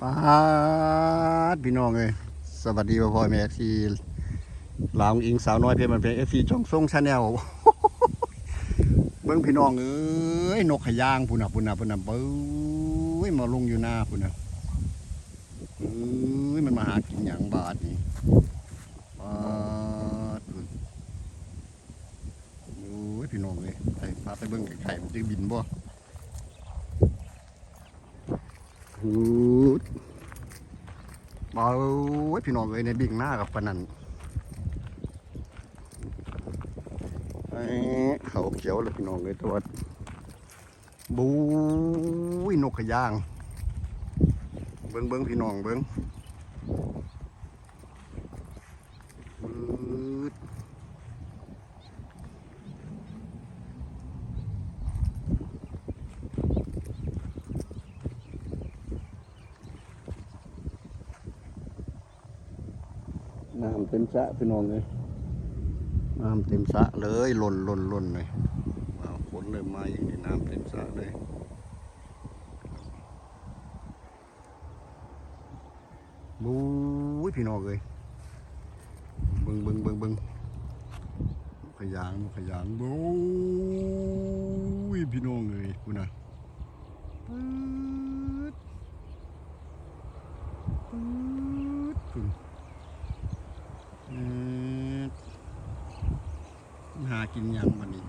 ป้าพี่น้องเลยสวัสดีพ่อพ่อแม่ทีลาวอิงสาวน้อยเพชรมันเป็นเอฟซีจองทรงชาแนลเบิ้งพี่น้องเอ้ยนกขยางพุ่นน่ะพุ่นน่ะพุ่นน่ะเบ้ยมาลงอยู่หน้าพุ่นน่ะเอ้ยมันมาหากินหยังบาดนี่บาดพุ่นโอ้ยพี่น้องเลยไปพาไปเบิ้งไข่มันจะบินบ่ หูดบาพี่น้องเลยในบิ่งหน้ากับปนันเอ้เขาเขียวเลยพี่น้องเลยตัวบูยนกขย่าง เบิ้งเบิ้งพี่น้องเบิ้ง น้ำเต็มสระพี่น้องเลยน้ำเต็มสระเลยหล่นหล่นหล่นเลยว้าวฝนเริ่มมาอย่างนี้น้ำเต็มสระเลยบู๊ยพี่น้องเลยเบิ้งเบิ้งเบิ้งเบิ้งขยางขยางบู๊ยพี่น้องเลยคุณน่ะปื๊ดปื๊ดคุณเอ็ดมันหา กินยังวันนี้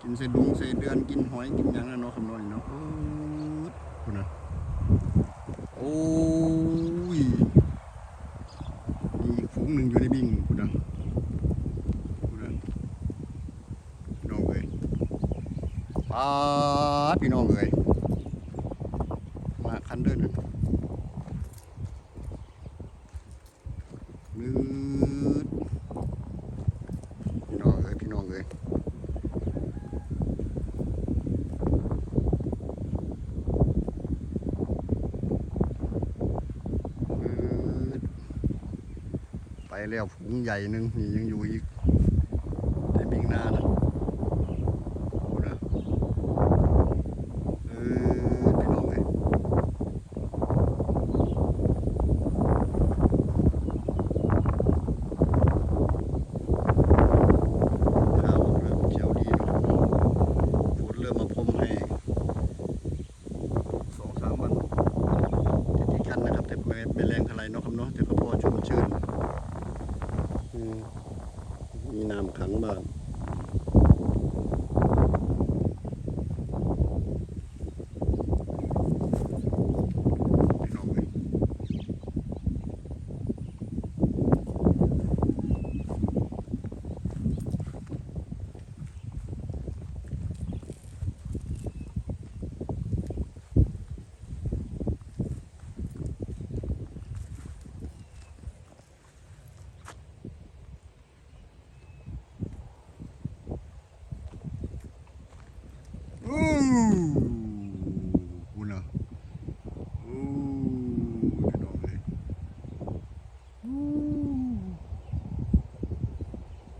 กินใส่ดุงใส่เดือนกินหอยกินยังนะเนาะคำน้อยเนาะคุณนะโอ้ยมีอีกฝูงหนึ่งอยู่ในบิ่งคุณนะคุณนะพี่น้องเอ้ยปาดพี่น้องเอ้ยมาคันเดินน่ะนืดพี่น้องเอ้ยพี่น้องเอ้ย ปืด ไปแล้วฝูงใหญ่หนึ่งนี่ยังอยู่อีกในบิงหน้านะดูนะเออพี่น้องเลยข้าวเริ่มเขียวดีเนาะฝนเริ่มมาพรมให้สองสามวัน ติดติดกันนะครับแต่ไม่ไม่แรงเท่าไหรเนาะครับเนาะแต่ก็พอชุ่มชื่น อืมมีน้ำขังบ้างพี่น้องเอ้ยอู้คุณน่ะอู้พี่น้องเอ้ยอู้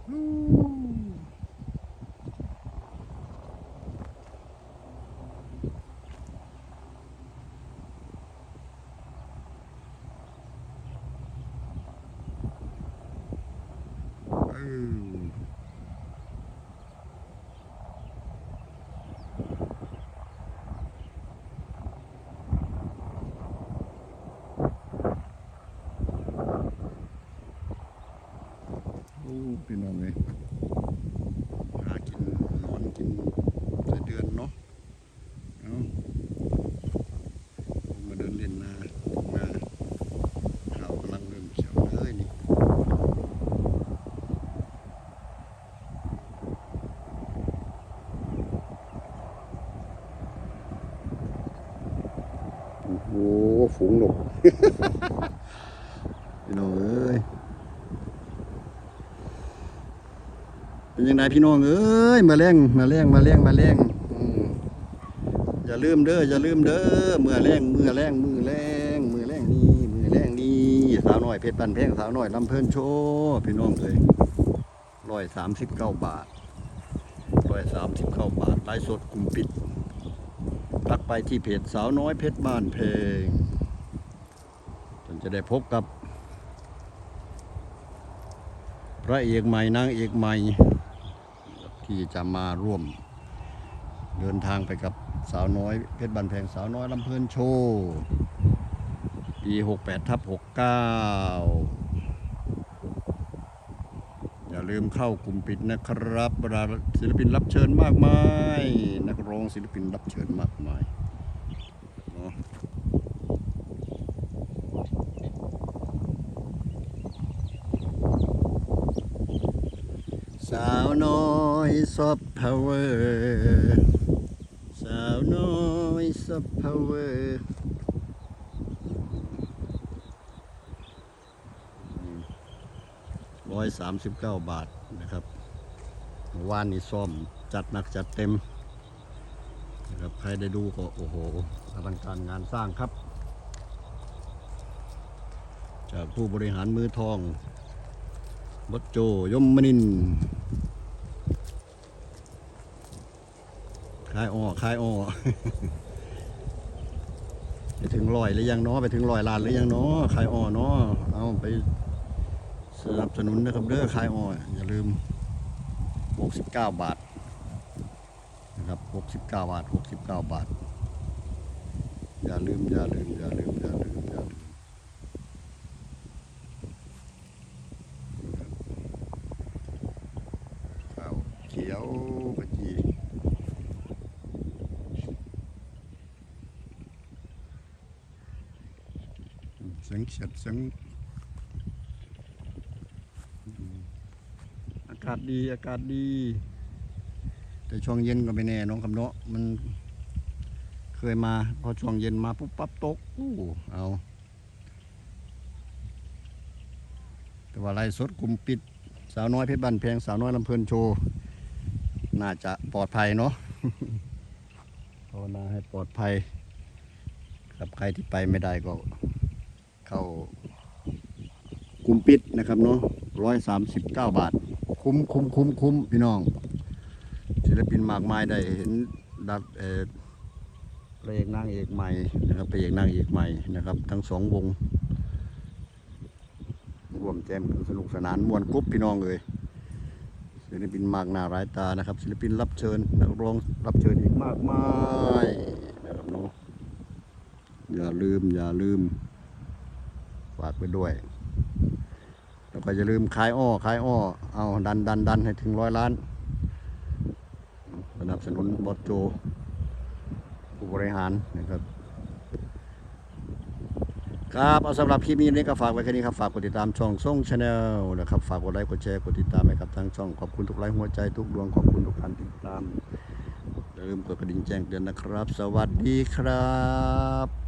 อู้ เออ โอ้พี่น้องเลยหากินนอนกินใส่เดือนเนาะเอามาเดินเล่นนานาเขาวกำลังเริ่มเขียวเลยนี่โอ้โห ฝูงนกพี่น้องเอ้ยเป็นยังไงพี่น้องเอ้ยมาแรงมาแรงมาแรงมาแรงอย่าลืมเด้ออย่าลืมเด้อเมื่อแรงเมื่อแรงมือแรงมือแรงนี่มือแรงนี่สาวหน้อยเพชรปันแพงสาวหน้อยลำเพลินโชว์พี่น้องเลยร้อยสามสิบเก้าบาทร้อยสามสิบเก้าบาทไลฟ์สดกลุ่มปิด ทักไปที่เพจสาวน้อยเพชรบ้านเพลงจนจะได้พบกับ พระเอกใหม่นางเอกใหม่ ที่จะมาร่วม เดินทางไปกับสาวน้อยเพชรบันแพงสาวน้อยลำเพลินโชว์ปี 68ทับ69าลืมเข้ากลุ่มปิดนะครับบรรดาศิลปินรับเชิญมากมาย นักร้องศิลปินรับเชิญมากมายเสาวน้อยซอฟต์พาวเวอร์สาวน้อยซอฟต์พาวเวอร์ ร้อยสามสิบเก้าบาทนะครับว่านนี้ซ่อมจัดหนักจัดเต็มนะครับใครได้ดูก็โอ้โหอลังการงานสร้างครับ จากผู้บริหารมือทองบดโจยมมนินคายอ้อคายอ้อไปถึงลอยหรือยังเนาะไปถึงลอยลานหรือยังเนาะคายอ้อเนาะเอาไป สนับสนุนนะครับเด้อคายอ้ออย่าลืม 69 บาทนะครับ69 บาท 69 บาท อย่าลืม อย่าลืม อย่าลืม อย่าลืม อย่าลืมข้าวเขียวกะจีเสียงเฉียดเสียงอืมอากาศดีอากาศดี แต่ช่วงเย็นก็ไม่แน่น้องคำเนาะมันเคยมาพอช่วงเย็นมาปุ๊บปั๊บตกอู้เอาแต่ว่าไล่สดกลุ่มปิด สาวน้อยเพชรบ้านแพงสาวน้อยลำเพลินโชว์น่าจะปลอดภัยเนาะภาวนาให้ปลอดภัยกับใครที่ไปไม่ได้ก็เข้า กลุ่มปิดนะครับเนาะร้อยสามสิบเก้าบาท คุ้มคุ้มคุ้มคุ้มพี่น้องศิลปินมากมายได้เห็นดัดเออพระเอกนางเอกใหม่นะครับพระเอกนางเอกใหม่นะครับ ทั้งสองวงร่วมแจมกันสนุกสนานมวนกรุ๊บพี่น้องเลยศิลปินมากหน้าหลายตานะครับ ศิลปินรับเชิญนักร้องรับเชิญอีกมากมายนะครับเนาะอย่าลืมอย่าลืมฝากไปด้วย แล้วก็อย่าลืมขายอ้อขายอ้อเอาดันดันดันให้ถึงร้อยล้านสนับสนุนบอสโจ ผู้บริหารนะครับ ครับเอาสำหรับคลิปนี้นี่ก็ฝากไว้แค่นี้ครับ ฝากกดติดตามช่องส่งชาแนลนะครับ ฝากกดไลค์กดแชร์กดติดตามให้กับทางช่อง ขอบคุณทุกไลค์หัวใจทุกดวงขอบคุณทุกการติดตามอย่าลืมกดกระดิ่งแจ้งเตือนนะครับ สวัสดีครับ